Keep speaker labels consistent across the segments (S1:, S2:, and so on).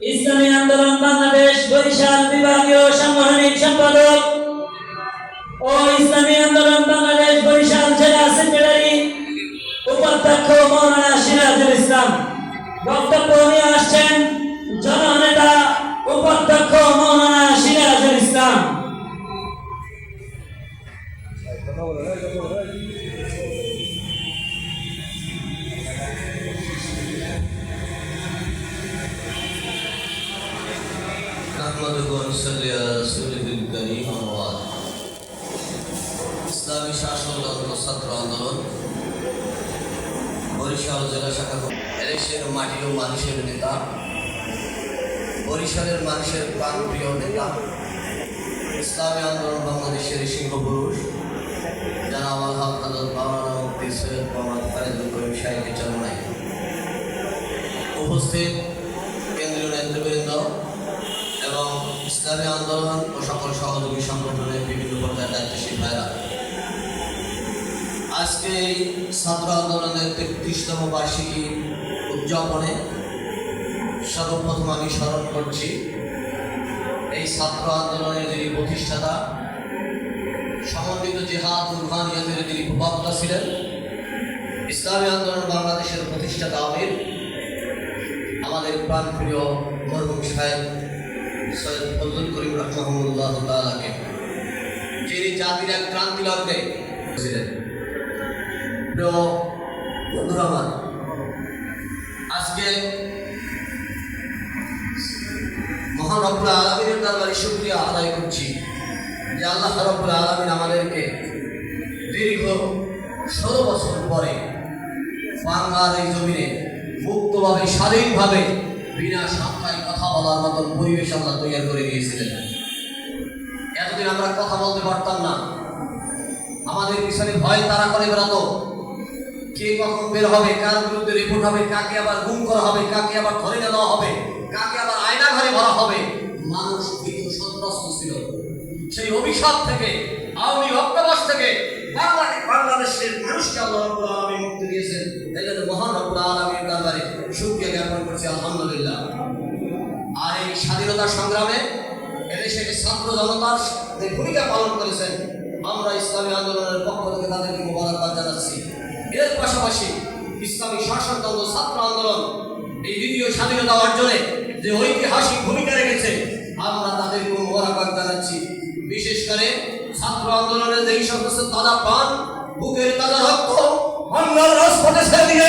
S1: ইসলামী আন্দোলন বাংলাদেশ বরিশাল বিভাগীয় সাংগঠনিক সম্পাদক ও ইসলামী আন্দোলন বাংলাদেশ বরিশাল জেলা সেক্রেটারি উপাধ্যক্ষ মৌলানা সিরাজুল ইসলাম। বক্তব্য নিয়ে আসছেন জননেতা উপাধ্যক্ষ মৌলানা সিরাজুল ইসলাম।
S2: نحمده ونصلي على رسوله الكريم وبعد ইসলামী শাসনতন্ত্র ছাত্র আন্দোলন বরিশাল জেলা শাখা এদেশের মাটি ও মানুষের নেতা বরিশালের মানুষের প্রাণপ্রিয় নেতা ইসলামী আন্দোলন বাংলাদেশের সিংহপুরুষ জানাব আলহাম হজরত মাওলানা মুফতি সৈয়দ মোহাম্মদ ফারিদুল করিম সাহেবের চরণায় উপস্থিত কেন্দ্রীয় নেতৃবৃন্দ এবং ইসলামী আন্দোলন ও সকল সহযোগী সংগঠনের বিভিন্ন পর্যায়ের দায়িত্বশীল ভাইরা। আজকে এই ছাত্র আন্দোলনের তেত্রিশতম বার্ষিকী উদযাপনে সর্বপ্রথম আমি স্মরণ করছি, এই ছাত্র আন্দোলনের যিনি প্রতিষ্ঠাতা, সমন্বিত জেহাদ রুহানিয়তের যিনি প্রবক্তা ছিলেন, ইসলামী আন্দোলন বাংলাদেশের প্রতিষ্ঠাতা আমির, আমাদের প্রাণপ্রিয় মরহুম সাহেব এক ক্রান্তি লগ্নে ছিলেন। বন্ধুরা আমার, আজকে মহান রব্বুল আলমিনের দরবারে শুক্রিয়া আদায় করছি যে আল্লাহ রব্বুল আলমিন আমাদেরকে দীর্ঘ ষোলো বছর পরে বাংলার এই জমিনে মুক্তভাবে, স্বাধীনভাবে বিনা সংখ্যায় কথা বলার মতন পরিবেশ আল্লাহ তৈরি করে দিয়েছিলেন। এতদিন আমরা কথা বলতে পারতাম না। আমাদের পিছনে ভয় তারা করে বেড়াতো। কে কখন বের হবে, কার বিরুদ্ধে রিপোর্ট হবে, কাকে আবার গুম করা হবে, কাকে আবার ধরে নেওয়া হবে, কাকে আবার আয়না ঘরে ভরা হবে, মানুষ কিন্তু সন্ত্রস্ত ছিল। সেই অভিশাপ থেকে, আওয়ামী অক্টোবর থেকে বাংলাদেশ বাংলাদেশের মানুষকে আল্লাহ মুক্তি দিয়েছেন। স্বাধীনতা সংগ্রামে এদেশের ছাত্র জনতার যে ভূমিকা পালন করেছেন, আমরা ইসলামী আন্দোলনের পক্ষ থেকে তাদেরকে মোবারকবাদ জানাচ্ছি। এর পাশাপাশি ইসলামী শাসনতন্ত্র ছাত্র আন্দোলন, এই দ্বিতীয় স্বাধীনতা অর্জনে যে ঐতিহাসিক ভূমিকা রেখেছে, আমরা তাদেরকে মোবারকবাদ জানাচ্ছি। বিশেষ করে ছাত্র আন্দোলনের যেই সমস্ত তাজা প্রাণ, বুকের তাজা রক্ত, বাংলার রাজপথে ছেড়ে দিয়ে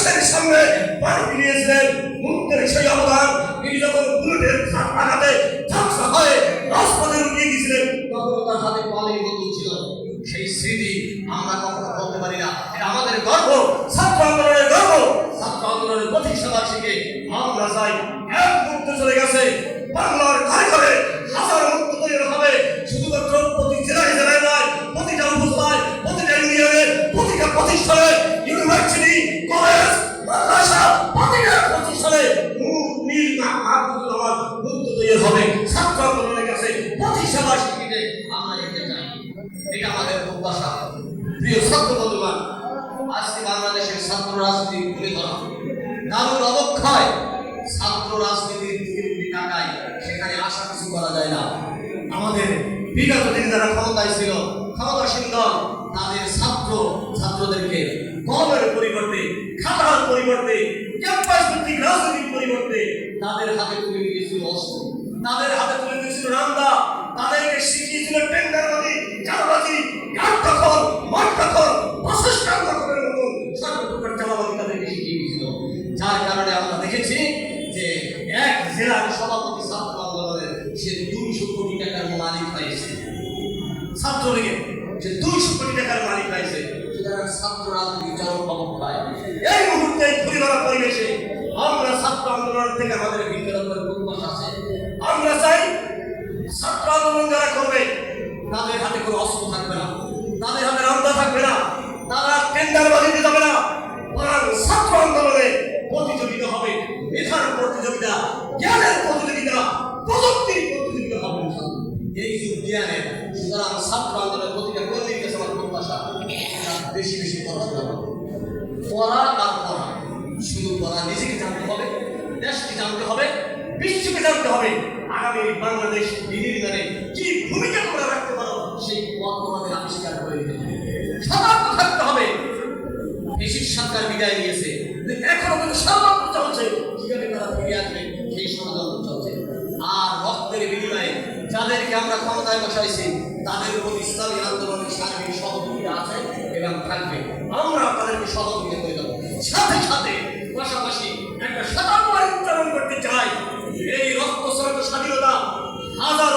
S2: মানুষের সামনে পানি ফিরিয়েছিলেন। মুক্তের সেই অবদান তিনি যখন বুলেটের আঘাতে ঝাপসা হয়ে রাজপথে উঠিয়ে গিয়েছিলেন তখন তার হাতে পালের বোতল ছিল। সেই স্মৃতি আমরা কখনো বলতে পারি না। এটা আমাদের গর্ব, ছাত্র আন্দোলনের গর্ব। ছাত্র আন্দোলনের প্রতিষ্ঠা বার্ষিকী আমরা চাই। এক মুক্ত চলে গেছে। বাংলার ঘরে ঘরে হাজার মুক্ত তৈরি হবে। শুধুমাত্র প্রতি জেলায় জেলায় নয়, প্রতিটা উপজেলায়, প্রতিটা ইউনিয়নে প্রতিটা প্রতিষ্ঠানে এটা আমাদের প্রত্যাশা প্রিয় ছাত্র বন্ধুগণ, আজকে বাংলাদেশের ছাত্র রাজনীতি তুলে ধরা দারুণ অবক্ষয় ছাত্র রাজনীতির দিকে যদি সেখানে আশা কিছু করা যায় না। আমাদের বিগত দিনে যারা ক্ষমতায় ছিল, ক্ষমতাসীন দল, তাদের ছাত্র ছাত্রদেরকে কলমের পরিবর্তে, খাতার পরিবর্তে ক্যাম্পাস ভিত্তিক রাজনীতির পরিবর্তে তাদের হাতে তুলে দিয়েছিল অস্ত্র। তাদের হাতে তুলে দিয়েছিল রামদা। তাদেরকে শিখিয়েছিল চাঁদাবাজি গাছ দখল মাঠ দখল বাসস্থান দখলের মতো সর্বপ্রকার চাঁদাবাজি তাদেরকে শিখিয়ে দিয়েছিল যার কারণে আমরা দেখেছি যে এক জেলা লীগের সভাপতি ছাত্র আন্দোলনের সে দুইশো কোটি টাকার মালিক হয়েছে ছাত্রলীগের যে দুইশো কোটি টাকার মালিক হয়েছে সুতরাং ছাত্র রাজনীতি চরম এই মুহূর্তে পরিবেশে আমরা ছাত্র আন্দোলন থেকে আমাদের বিজ্ঞানের প্রত্যাশা আছে। আমরা চাই ছাত্র আন্দোলন যারা করবে, তাদের হাতে কোনো অস্ত্র থাকবে না তাদের হাতে রামদা থাকবে না তারা যাবে না। বরং ছাত্র আন্দোলনে প্রতিযোগিতা হবে। মেধার প্রতিযোগিতা, জ্ঞানের প্রতিযোগিতা, প্রযুক্তির প্রতিযোগিতা হবে। এই যুগ জ্ঞানের সুতরাং ছাত্র আন্দোলনের প্রতিটা কর্মীর কাছে প্রত্যাশা। বেশি বেশি পড়াশোনা করবে পড়া আর পড়া। শুধু পড়া নিজেকে জানতে হবে, দেশকে জানতে হবে, বিশ্বকে জানতে হবে। আগামী বাংলাদেশ বিনির্মাণে কি ভূমিকা তোমরা রাখতে পারো, সেই পথ তোমাদের আবিষ্কার করে দিতে হবে। সতর্ক থাকতে হবে। দেশের সরকার বিদায় কিন্তু এখনও কিন্তু ষড়যন্ত্র চলছে। কীভাবে তারা ফিরে আসবে, সেই ষড়যন্ত্র চলছে। আর রক্তের বিনিময়ে যাদেরকে আমরা ক্ষমতায় বসাইছি, তাদের উপর ইসলামী আন্দোলনের সার্বিক সহযোগিতা আছে এবং থাকবে। আমরা তাদেরকে সহযোগিতা করে দেবো। সাথে সাথে পাশাপাশি একটা সতর্ক উচ্চারণ করতে চাই। এই রক্ত স্বাধীনতা হাজার